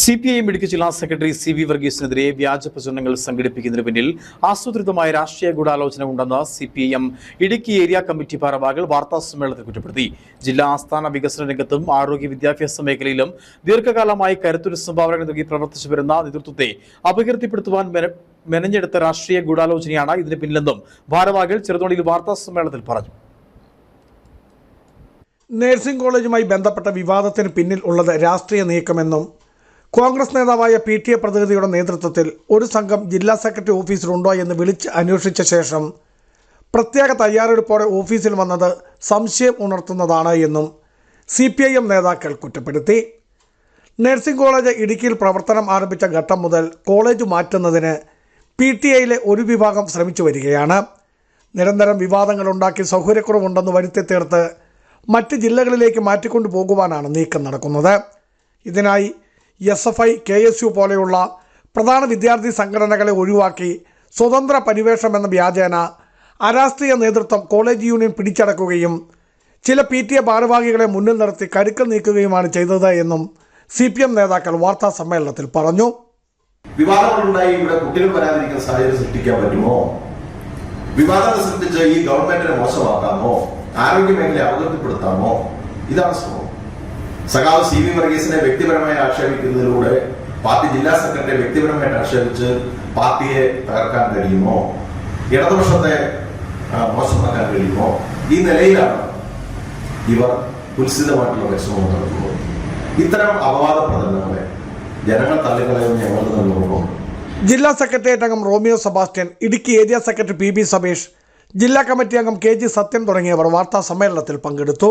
C P I medical ജില്ലാ secretary C V വർഗീസിനെതിരെ വ്യാജ പ്രചരണങ്ങൾ സംഘടിപ്പിക്കുന്നതിന് പിന്നിൽ ആസൂത്രിതമായ രാഷ്ട്രീയ ഗൂഢാലോചന ഉണ്ടെന്ന് C P M Idukki area committee ഭാരവാഹികൾ വാർത്താ സമ്മേളനത്തിൽ കുറ്റപ്പെടുത്തി. ജില്ലാ ആസ്ഥാന വികസന രംഗത്തും ആരോഗ്യ വിദ്യാഭ്യാസ മേഖലയിലും ദീർഘകാലമായി കരുത്തൊരു സംഭാവന നൽകി പ്രവർത്തിച്ചു വരുന്ന നേതൃത്വത്തെ അപകീർത്തിപ്പെടുത്തുവാൻ മെനഞ്ഞെടുത്ത രാഷ്ട്രീയ ഗൂഢാലോചനയാണ് ഇതിന് പിന്നിലെന്നും ഭാരവാഹികൾ ചെറുതോണിയിൽ വാർത്താ സമ്മേളനത്തിൽ പറഞ്ഞു. നഴ്സിംഗ് കോളേജുമായി ബന്ധപ്പെട്ട വിവാദത്തിന് പിന്നിൽ ഉള്ളത് രാഷ്ട്രീയ നീക്കമെന്നും കോൺഗ്രസ് നേതാവായ പി ടി എ പ്രതിനിധിയുടെ നേതൃത്വത്തിൽ ഒരു സംഘം ജില്ലാ സെക്രട്ടറി ഓഫീസിലുണ്ടോ എന്ന് വിളിച്ച് അന്വേഷിച്ച ശേഷം പ്രത്യേക തയ്യാറെടുപ്പോടെ ഓഫീസിൽ വന്നത് സംശയം ഉണർത്തുന്നതാണ് എന്നും സി പി ഐ എം നേതാക്കൾ കുറ്റപ്പെടുത്തി. നഴ്സിംഗ് കോളേജ് ഇടുക്കിയിൽ പ്രവർത്തനം ആരംഭിച്ച ഘട്ടം മുതൽ കോളേജ് മാറ്റുന്നതിന് പി ടി ഐയിലെ ഒരു വിഭാഗം ശ്രമിച്ചു വരികയാണ്. നിരന്തരം വിവാദങ്ങളുണ്ടാക്കി സൗകര്യക്കുറവുണ്ടെന്ന് വരുത്തി തീർത്ത് മറ്റ് ജില്ലകളിലേക്ക് മാറ്റിക്കൊണ്ടു പോകുവാനാണ് നീക്കം നടക്കുന്നത്. ഇതിനായി S F I K S U പോലെയുള്ള പ്രധാന വിദ്യാർത്ഥി സംഘടനകളെ ഒഴിവാക്കി സ്വതന്ത്ര പരിവേഷം എന്ന വ്യാജേന അരാഷ്ട്രീയ നേതൃത്വം കോളേജ് യൂണിയൻ പിടിച്ചടക്കുകയും ചില പി ടി എ ഭാരവാഹികളെ മുന്നിൽ നിർത്തി കരുക്കൾ നീക്കുകയുമാണ് ചെയ്തത് എന്നും സി പി എം നേതാക്കൾ വാർത്താ സമ്മേളനത്തിൽ പറഞ്ഞു. വിവാദങ്ങളുണ്ടായി ഇവിടെ കുട്ടികൾ വരാതിരിക്കുന്ന സാഹചര്യം സൃഷ്ടിക്കാൻ പറ്റുമോ? വിവാദങ്ങൾ സൃഷ്ടിച്ച് ഈ ഗവൺമെന്റിനെ മോശമാക്കാമോ? ആരോഗ്യ മേഖലയെ അവതൃപ്തിപ്പെടുത്താമോ ഇതാണ് ശ്രമം സഖാവ് സി വി വർഗീസിനെ വ്യക്തിപരമായി ആക്ഷേപിക്കുന്നതിലൂടെ പാർട്ടി ജില്ലാ സെക്രട്ടറിയെ വ്യക്തിപരമായിട്ട് ആക്ഷേപിച്ച് പാർട്ടിയെ തകർക്കാൻ കഴിയുമോ? ഇടതുപക്ഷത്തെ മോശമാക്കാൻ കഴിയുമോ? ഈ നിലയിലാണ് ഇവർ കുൽസിതമായിട്ടുള്ള പരിശ്രമം നടത്തുന്നത്. ഇത്തരം അപവാദ പ്രചരണങ്ങളെ ജനങ്ങൾ തള്ളിക്കളയുന്ന ഞങ്ങൾ നിന്നുള്ളൂ ജില്ലാ സെക്രട്ടേറിയറ്റ് അംഗം Romeo Sebastian Idukki area secretary P B Sabeesh ജില്ലാ കമ്മിറ്റി അംഗം കെ ജി സത്യൻ തുടങ്ങിയവർ വാർത്താ സമ്മേളനത്തിൽ പങ്കെടുത്തു.